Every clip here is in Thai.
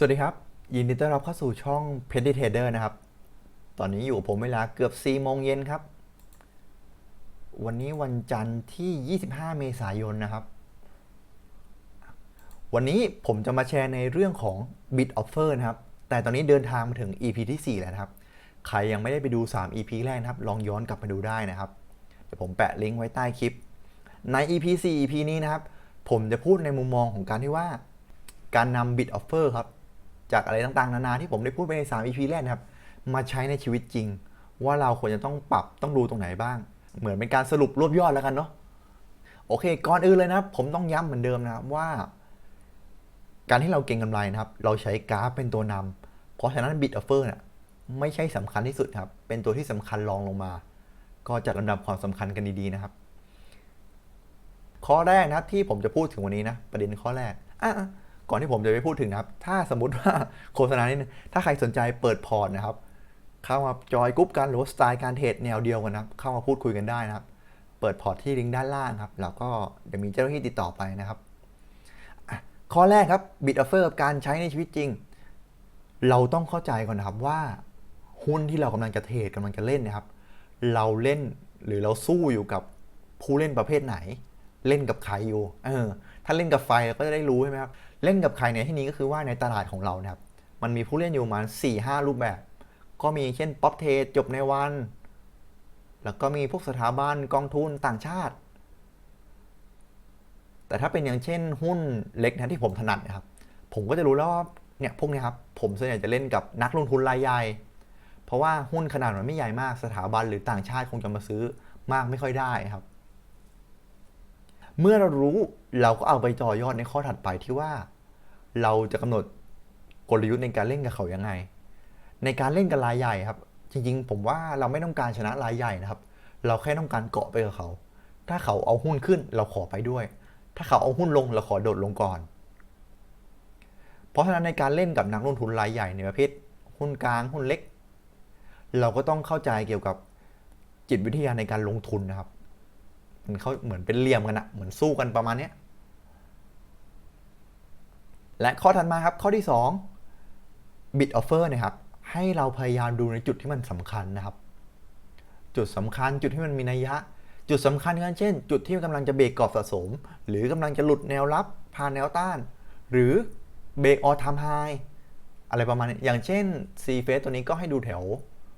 สวัสดีครับ ยินดีต้อนรับเข้าสู่ช่อง p e t t y Trader นะครับ ตอนนี้อยู่ผมเวลาเกือบ 4 โมงเย็นครับ วันนี้วันจันทร์ที่ 25 เมษายนนะครับ วันนี้ผมจะมาแชร์ในเรื่องของ Bit Offer นะครับ แต่ตอนนี้เดินทางมาถึง EP ที่ 4 แล้วครับ ใครยังไม่ได้ไปดู 3 EP แรกนะครับ ลองย้อนกลับมาดูได้นะครับ เดี๋ยวผมแปะลิงก์ไว้ใต้คลิป ใน EP 4 EP นี้นะครับ ผมจะพูดในมุมมองของการที่ว่าการนำ Bit Offer ครับ จากอะไรต่างๆ นานาที่ผมได้พูดไปใน 3 EP แรกนะครับ มาใช้ในชีวิตจริง ว่าเราควรจะต้องปรับต้องดูตรงไหนบ้าง เหมือนเป็นการสรุปรวบยอดแล้วกันเนาะโอเค ก่อนอื่นเลยนะครับ ผมต้องย้ำเหมือนเดิมนะครับว่า การที่เราเก็งกำไรนะครับ เราใช้กราฟเป็นตัวนำเพราะฉะนั้น Bit Offer เนี่ยไม่ใช่สำคัญที่สุดครับ เป็นตัวที่สำคัญรองลงมา ก็จัดลำดับความสำคัญกันดีๆนะครับ ข้อแรกนะครับที่ผมจะพูดถึงวันนี้นะ ประเด็นข้อแรกอะ ก่อนที่ผมจะไปพูดถึงนะครับ ถ้าสมมติว่าโฆษณานิดนึงถ้าใครสนใจเปิดพอร์ตนะครับ เข้ามาจอยกรุ๊ปกันหรือว่าสไตล์การเทรดแนวเดียวกันนะครับ เข้ามาพูดคุยกันได้นะครับ เปิดพอร์ตที่ลิงก์ด้านล่างครับ แล้วก็เดี๋ยวมีเจ้าหน้าที่ติดต่อไปนะครับ ข้อแรกครับ Bit Offer กับการใช้ในชีวิตจริง เราต้องเข้าใจก่อนนะครับว่าหุ้นที่เรากำลังจะเทรดกำลังจะเล่นนะครับ เราเล่นหรือเราสู้อยู่กับผู้เล่นประเภทไหน เล่นกับใครอยู่ เออ ถ้าเล่นกับไฟเราก็จะได้รู้ใช่ไหมครับ เล่นกับใครในที่นี้ก็คือว่าในตลาดของเรานะครับ มันมีผู้เล่นอยู่ประมาณ4 5 รูปแบบ ก็มีเช่นป๊อปเทรดจบในวัน แล้วก็มีพวกสถาบันกองทุนต่างชาติ แต่ถ้าเป็นอย่างเช่นหุ้นเล็กนะที่ผมถนัดนะครับ ผมก็จะรู้แล้วว่าเนี่ยพวกนี้ครับผมส่วนใหญ่จะเล่นกับนักลงทุนรายใหญ่ เพราะว่าหุ้นขนาดมันไม่ใหญ่มากสถาบันหรือต่างชาติคงจะมาซื้อมากไม่ค่อยได้ครับ เมื่อเรารู้เราก็เอาไปต่อยอดในข้อถัดไปที่ว่า เราจะกำหนดกลยุทธ์ในการเล่นกับเขายังไง ในการเล่นกับรายใหญ่ครับ จริงๆ ผมว่าเราไม่ต้องการชนะรายใหญ่นะครับ เราแค่ต้องการเกาะไปกับเขา ถ้าเขาเอาหุ้นขึ้นเราขอไปด้วย ถ้าเขาเอาหุ้นลงเราขอโดดลงก่อน เพราะฉะนั้นในการเล่นกับนักลงทุนรายใหญ่ในประเภทหุ้นกลางหุ้นเล็ก เราก็ต้องเข้าใจเกี่ยวกับจิตวิทยาในการลงทุนนะครับ มันเขาเหมือนเป็นเหลี่ยมกันอะเหมือนสู้กันประมาณเนี้ยและข้อถัดมาครับข้อที่ 2 bid offer นะครับให้เราพยายามดูในจุดที่มันสำคัญนะครับ จุดสำคัญจุดที่มันมีนัยยะ จุดสำคัญกันเช่น จุดที่กำลังจะเบรกกรอบสะสม หรือกำลังจะหลุดแนวรับผ่านแนวต้าน หรือเบรกออทามไฮอะไรประมาณนี้อย่างเช่น C f a c e ตัวนี้ก็ให้ดูแถว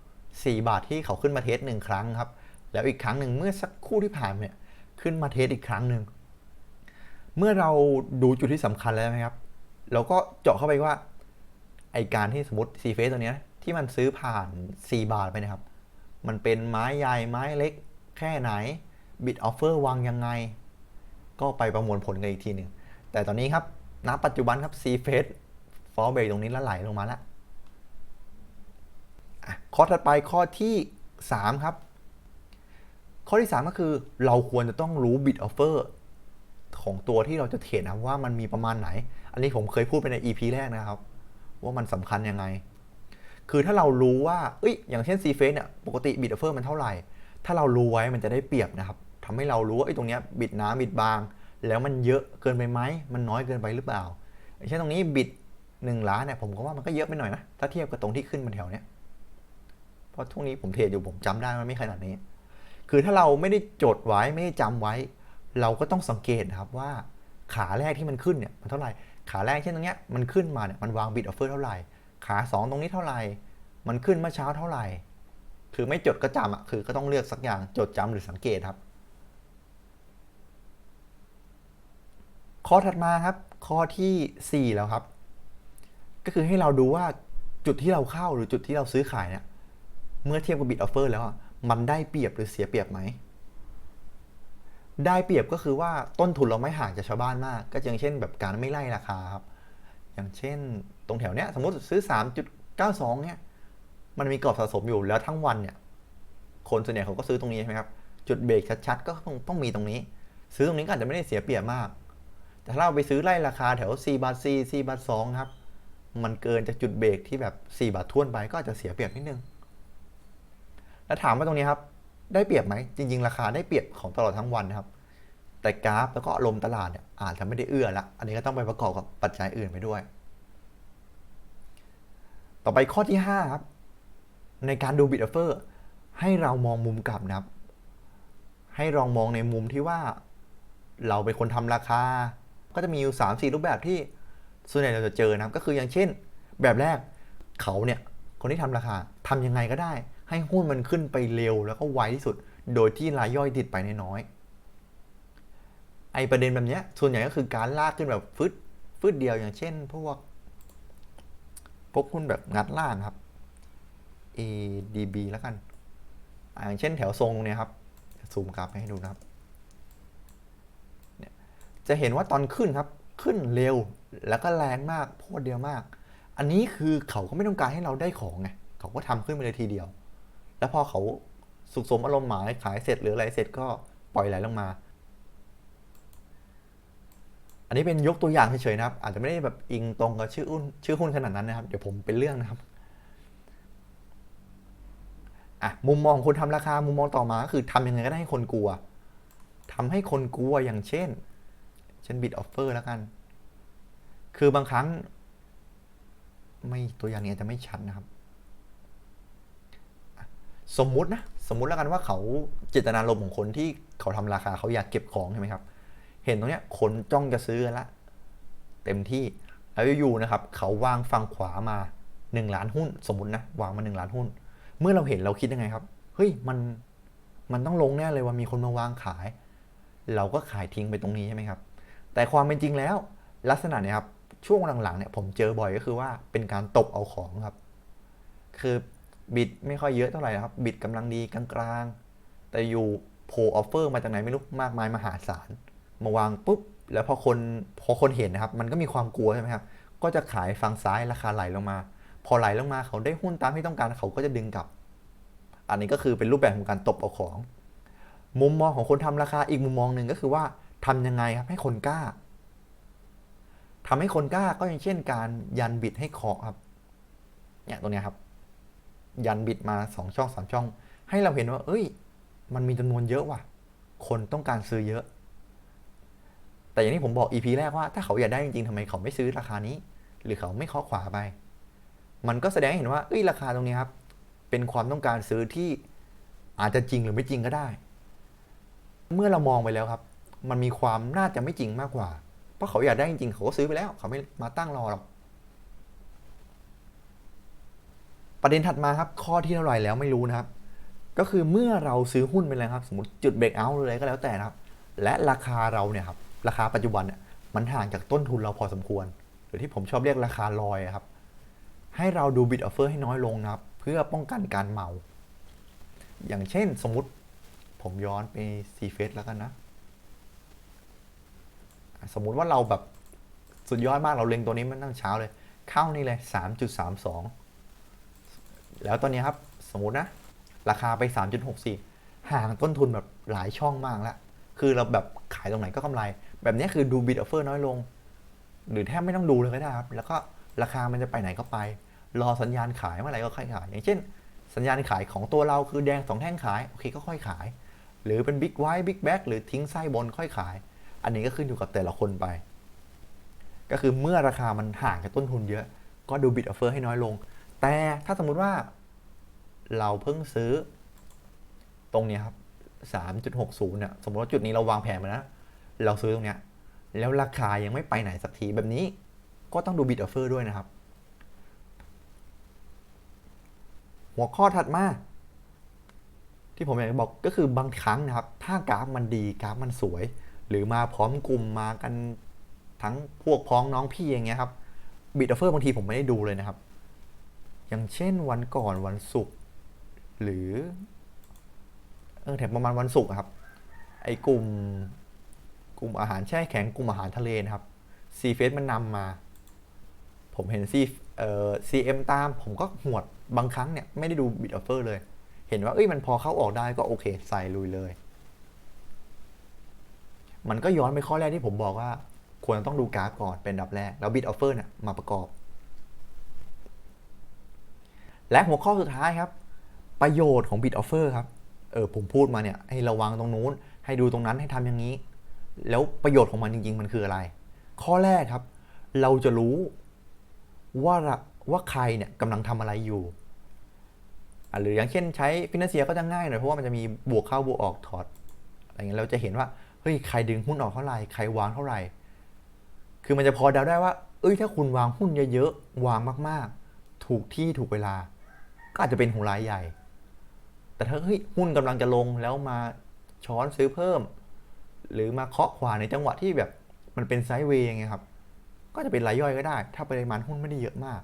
4 บาทที่เขาขึ้นมาเทสหนึ่งครั้งครับ แล้วอีกครั้งหนึ่งเมื่อสักครู่ที่ผ่านเนี่ย ขึ้นมาเทสอีกครั้งหนึ่ง เมื่อเราดูจุดที่สำคัญแล้วนะครับ เราก็เจาะเข้าไปว่า ไอการที่สมมติซีเฟสตัวเนี้ยที่มันซื้อผ่าน4บาทไปนะครับ มันเป็นไม้ใหญ่ไม้เล็ก แค่ไหนบิดออฟเฟอร์วางยังไง ก็ไปประมวลผลกันอีกทีหนึ่ง แต่ตอนนี้ครับณปัจจุบันครับซีเฟสฟอลเบรกตรงนี้ล้วไหลลงมาแล้วอะข้อถัดไปข้อที่ 3 ครับ ข้อที่ 3 ก็คือเราควรจะต้องรู้ bid offer ของตัวที่เราจะเทรดนะว่ามันมีประมาณไหน อันนี้ผมเคยพูดไปใน EP แรกนะครับ ว่ามันสำคัญยังไง คือถ้าเรารู้ว่าเอ้ยอย่างเช่น c f a c e เนี่ยปกติ bid offer มันเท่าไหร่ ถ้าเรารู้ไว้มันจะได้เปรียบนะครับทำให้เรารู้ว่าไอ้ตรงเนี้ยบิดหนาบิดบาง แล้วมันเยอะเกินไปไหมมันน้อยเกินไปหรือเปล่าอย่างเช่นตรงนี้บิด1ล้านเนี่ยผมก็ว่ามันก็เยอะไปหน่อยนะถ้าเทียบกับตรงที่ขึ้นมาแถวเนี้ยเพราะช่วงนี้ผมเทรดอยู่ผมจำได้มันไม่ขนาดนี้ คือถ้าเราไม่ได้จดไว้ไม่ได้จำไว้ เราก็ต้องสังเกตนะครับว่าขาแรกที่มันขึ้นเนี่ยมันเท่าไหร่ขาแรกเช่นตรงเนี้ยมันขึ้นมาเนี่ยมันวางบิดออฟเฟอร์เท่าไหร่ ขาสองตรงนี้เท่าไหร่ มันขึ้นเมื่อเช้าเท่าไหร่ คือไม่จดก็จำอะคือก็ต้องเลือกสักอย่างจดจำหรือสังเกตครับ ข้อถัดมาครับ ข้อทีสี่ 4 แล้วครับ ก็คือให้เราดูว่าจุดที่เราเข้าหรือจุดที่เราซื้อขายเนี่ยเมื่อเทียบกับ bid offer แล้วอะ มันได้เปรียบหรือเสียเปรียบไหม ได้เปรียบก็คือว่าต้นทุนเราไม่ห่างจากชาวบ้านมาก ก็อย่างเช่น แบบการไม่ไล่ราคาครับ อย่างเช่น ตรงแถวเนี้ยสมมติซื้อ 3.92 เนี่ย มันมีกรอบสะสมอยู่แล้วทั้งวันเนี่ย คนส่วนใหญ่เขาก็ซื้อตรงนี้ใช่ไหมครับ จุดเบรกชัดๆ ก็ต้องต้องมีตรงนี้ ซื้อตรงนี้ก็อาจจะไม่ได้เสียเปรียบมาก แต่ถ้าเราไปซื้อไล่ราคาแถว4บาท4 4บาท2ครับ มันเกินจากจุดเบรกที่แบบ4บาทท้วนไปก็อาจจะเสียเปรียบนิดนึง แล้วถามว่าตรงนี้ครับได้เปรียบไหมจริง ๆ ราคาได้เปรียบของตลอดทั้งวันนะครับ แต่กราฟแล้วก็อารมณ์ตลาดเนี่ยอาจจะไม่ได้เอื้อละอันนี้ก็ต้องไปประกอบกับปัจจัยอื่นไปด้วย ต่อไปข้อที่5ครับในการดู bid offer ให้เรามองมุมกลับนะครับ ให้ลองมองในมุมที่ว่า เราเป็นคนทำราคา ก็จะมีอยู่ 3 4 รูปแบบที่ส่วนใหญ่เราจะเจอนะครับ ก็คืออย่างเช่น แบบแรกเขาเนี่ยคนที่ทำราคาทำยังไงก็ได้ ให้หุ้นมันขึ้นไปเร็วแล้วก็ไวที่สุด โดยที่รายย่อยติดไปน้อยๆไอประเด็นแบบเนี้ยส่วนใหญ่ก็คือการลากขึ้นแบบฟึดฟึดเดียวอย่างเช่น พวกพวกหุ้นแบบงัดล่างครับ ADB แล้วกันอย่างเช่นแถวทรงเนี่ยครับซูมกราฟให้ดูนะครับจะเห็นว่าตอนขึ้นครับขึ้นเร็วแล้วก็แรงมากโพดเดียวมาก อันนี้คือเขาก็ไม่ต้องการให้เราได้ของไงเขาก็ทำขึ้นไปเลยทีเดียว แล้วพอเขาสุขสมอารมณ์หมายขายเสร็จหรืออะไรเสร็จก็ปล่อยไหลลงมา อันนี้เป็นยกตัวอย่างเฉยๆนะครับ อาจจะไม่ได้แบบอิงตรงกับชื่อหุ้นชื่อหุ้นขนาดนั้นนะครับ เดี๋ยวผมเป็นเรื่องนะครับอะมุมมองคนทำราคามุมมองต่อมาก็คือทำยังไงก็ได้ให้คนกลัวทำให้คนกลัวอย่างเช่น เช่น bid offer แล้วกัน คือบางครั้ง ไม่ตัวอย่างนี้อาจจะไม่ชัดนะครับ สมมุตินะสมมุติแล้วกันว่าเขาเจตนารมณ์ของคนที่เขาทำราคาเขาอยากเก็บของใช่ไหมครับ เห็นตรงเนี้ยคนจ้องจะซื้อกันละ เต็มที่แล้วอยู่นะครับ เขาวางฝั่งขวามา 1 ล้านหุ้น สมมตินะวางมา1ล้านหุ้น เมื่อเราเห็นเราคิดยังไงครับเฮ้ยมันมันต้องลงแน่เลยว่ามีคนมาวางขาย เราก็ขายทิ้งไปตรงนี้ใช่ไหมครับ แต่ความเป็นจริงแล้ว ลักษณะเนี่ยครับช่วงหลังๆเนี่ยผมเจอบ่อยก็คือว่าเป็นการตบเอาของครับ คือ บิดไม่ค่อยเยอะเท่าไหร่นะครับ บิดกำลังดีกลางๆ แต่อยู่โพออฟเฟอร์มาจากไหนไม่รู้มากมายมหาศาล มาวางปุ๊บ แล้วพอคนพอคนเห็นนะครับ มันก็มีความกลัวใช่ไหมครับ ก็จะขายฝั่งซ้ายราคาไหลลงมา พอไหลลงมาเขาได้หุ้นตามที่ต้องการเขาก็จะดึงกลับ อันนี้ก็คือเป็นรูปแบบของการตบเอาของ มุมมองของคนทำราคาอีกมุมมองหนึ่งก็คือว่าทำยังไงครับให้คนกล้าทำให้คนกล้าก็อย่างเช่น การยันบิดให้เคาะครับ เนี่ยตรงเนี้ยครับ ยันบิดมาสองช่องสามช่อง ให้เราเห็นว่า เอ้ย มันมีจำนวนเยอะว่ะ คนต้องการซื้อเยอะ แต่อย่างที่ผมบอก EP แรกว่าถ้าเขาอยากได้จริงๆทำไมเขาไม่ซื้อราคานี้ หรือเขาไม่เคาะขวาไป มันก็แสดงให้เห็นว่าเอ้ยราคาตรงนี้ครับ เป็นความต้องการซื้อที่อาจจะจริงหรือไม่จริงก็ได้ เมื่อเรามองไปแล้วครับ มันมีความน่าจะไม่จริงมากกว่า เพราะเขาอยากได้จริงๆเขาก็ซื้อไปแล้ว เขาไม่มาตั้งรอหรอก ประเด็นถัดมาครับ ข้อที่เท่าไหร่แล้วไม่รู้นะครับ ก็คือเมื่อเราซื้อหุ้นไปแล้วครับ สมมติจุดเบรกเอาท์เลยก็แล้วแต่นะครับ และราคาเราเนี่ยครับ ราคาปัจจุบันเนี่ยมันห่างจากต้นทุนเราพอสมควร หรือที่ผมชอบเรียกราคาลอยครับ ให้เราดูบิดออฟเฟอร์ให้น้อยลงนะครับ เพื่อป้องกันการเมา อย่างเช่นสมมติผมย้อนไปซีเฟสแล้วกันนะ สมมุติว่าเราแบบสุดยอดมากเราเล็งตัวนี้มันตั้งเช้าเลย เข้านี่เลย 3.32 แล้วตอนนี้ครับสมมตินะ ราคาไป 3.64 ห่างต้นทุนแบบหลายช่องมากแล้ว คือเราแบบขายตรงไหนก็กำไร แบบนี้คือดูบิดออฟเฟอร์น้อยลง หรือแทบไม่ต้องดูเลยก็ได้ครับ แล้วก็ราคามันจะไปไหนก็ไป รอสัญญาณขายเมื่อไหร่ก็ค่อยขาย อย่างเช่น สัญญาณขายของตัวเราคือแดงสองแท่งขาย โอเคก็ค่อยขาย หรือเป็นบิ๊กไวท์บิ๊กแบ็กหรือทิ้งไส้บนค่อยขาย อันนี้ก็ขึ้นอยู่กับแต่ละคนไป ก็คือเมื่อราคามันห่างกับต้นทุนเยอะ ก็ดูบิดออฟเฟอร์ให้น้อยลง แต่ถ้าสมมุติว่าเราเพิ่งซื้อ ตรงนี้ครับ3.60เนี่ยสมมติว่าจุดนี้เราวางแผนมานะเราซื้อตรงเนี้ยแล้วราคายังไม่ไปไหนสักทีแบบนี้ก็ต้องดูบิดออฟเฟอร์ด้วยนะครับ หัวข้อถัดมา ที่ผมอยากจะบอกก็คือบางครั้งนะครับ ถ้ากราฟมันดีกราฟมันสวย หรือมาพร้อมกลุ่มมากันทั้งพวกพ้องน้องพี่อย่างเงี้ยครับบิดออฟเฟอร์บางทีผมไม่ได้ดูเลยนะครับ อย่างเช่นวันก่อนวันศุกร์หรือ เออแถมประมาณวันศุกร์ครับ ไอ้กลุ่มกลุ่มอาหารแช่แข็งกลุ่มอาหารทะเลนะครับซีเฟสมันนำมา ผมเห็นซีเอ่อซีเอ็มตาม ผมก็หวดบางครั้งเนี่ย ไม่ได้ดูบิดออฟเฟอร์เลย เห็นว่า เอ้ยมันพอเข้าออกได้ก็โอเค ใส่ลุยเลย มันก็ย้อนไปข้อแรกที่ผมบอกว่า ควรต้องดูกราฟก่อนเป็นอันดับแรก แล้วบิดออฟเฟอร์เนี่ยมาประกอบ และหัวข้อสุดท้ายครับ ประโยชน์ของบิดออฟเฟอร์ครับ เออผมพูดมาเนี่ยให้ระวังตรงนู้น ให้ดูตรงนั้นให้ทำอย่างนี้ แล้วประโยชน์ของมันจริง ๆ มันคืออะไร ข้อแรกครับ เราจะรู้ว่าระว่าใครเนี่ยกำลังทำอะไรอยู่อะหรืออย่างเช่นใช้ฟินแลนเซียก็จะง่ายหน่อยเพราะว่ามันจะมีบวกเข้าบวกออกถอดอะไรเงี้ยเราจะเห็นว่าเฮ้ยใครดึงหุ้นออกเท่าไหร่ใครวางเท่าไหร่ คือมันจะพอเดาได้ว่า เอ้ยถ้าคุณวางหุ้นเยอะๆวางมากๆ ถูกที่ถูกเวลา ก็อาจจะเป็นของรายใหญ่ แต่ถ้าเฮ้ยหุ้นกำลังจะลงแล้วมาช้อนซื้อเพิ่ม หรือมาเคาะขวาในจังหวะที่แบบมันเป็นไซด์เวย์ย่างเงี้ยครับ ก็จะเป็นรายย่อยก็ได้ ถ้าปริมาณหุ้นไม่ได้เยอะมาก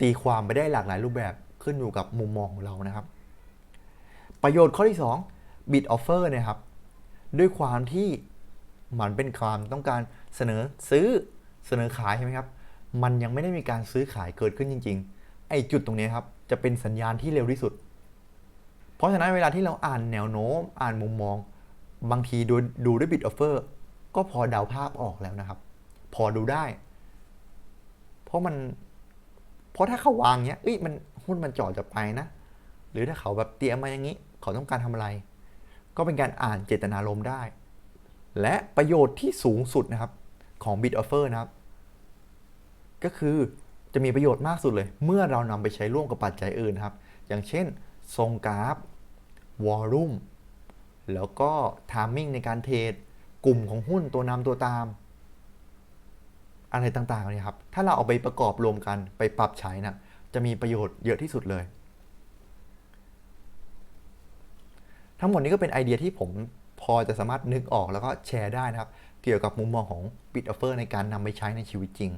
ตีความไปได้หลากหลายรูปแบบขึ้นอยู่กับมุมมองของเรานะครับ ประโยชน์ข้อที่2 bid offer เนะครับ ด้วยความที่มันเป็นความต้องการเสนอซื้อเสนอขายใช่ไหมครับ มันยังไม่ได้มีการซื้อขายเกิดขึ้นจริง ๆ ไอจุดตรงนี้ครับจะเป็นสัญญาณที่เร็วที่สุด เพราะฉะนั้นเวลาที่เราอ่านแนวโน้ม อ่านมุมมอง บางทีดูดูด้วย bid offer ก็พอเดาภาพออกแล้วนะครับ พอดูได้ เพราะมัน เพราะถ้าเขาวางเนี้ยเอ้ยมันหุ้นมันจ่อจะไปนะ หรือถ้าเขาแบบเตรียมมาอย่างนี้ เขาต้องการทำอะไร ก็เป็นการอ่านเจตนารมณ์ได้ และประโยชน์ที่สูงสุดนะครับของ bid offer นะครับ ก็คือ จะมีประโยชน์มากสุดเลย เมื่อเรานำไปใช้ร่วมกับปัจจัยอื่นครับ อย่างเช่น ทรงกราฟวอลลุ่มแล้วก็ timing ในการเทรดกลุ่มของหุ้นตัวนำตัวตาม อะไรต่างๆเนี่ยครับ ถ้าเราเอาไปประกอบรวมกันไปปรับใช้นะจะมีประโยชน์เยอะที่สุดเลย ทั้งหมดนี้ก็เป็นไอเดียที่ผมพอจะสามารถนึกออกแล้วก็แชร์ได้นะครับ เกี่ยวกับมุมมองของ Bid Offer ในการนำไปใช้ในชีวิตจริง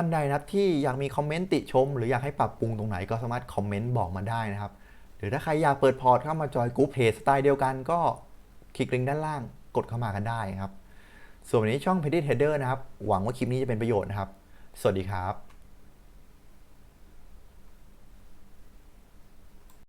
ท่านใดนะครับที่อยากมีคอมเมนต์ติชม หรืออยากให้ปรับปรุงตรงไหนก็สามารถคอมเมนต์บอกมาได้นะครับ หรือถ้าใครอยากเปิดพอร์ตเข้ามาจอยกรุ๊ปเพจสไตล์เดียวกันก็คลิกลิงก์ด้านล่างกดเข้ามากันได้ครับ ส่วนวันนี้ช่อง p e d i Trader นะครับ หวังว่าคลิปนี้จะเป็นประโยชน์นะครับ สวัสดีครับ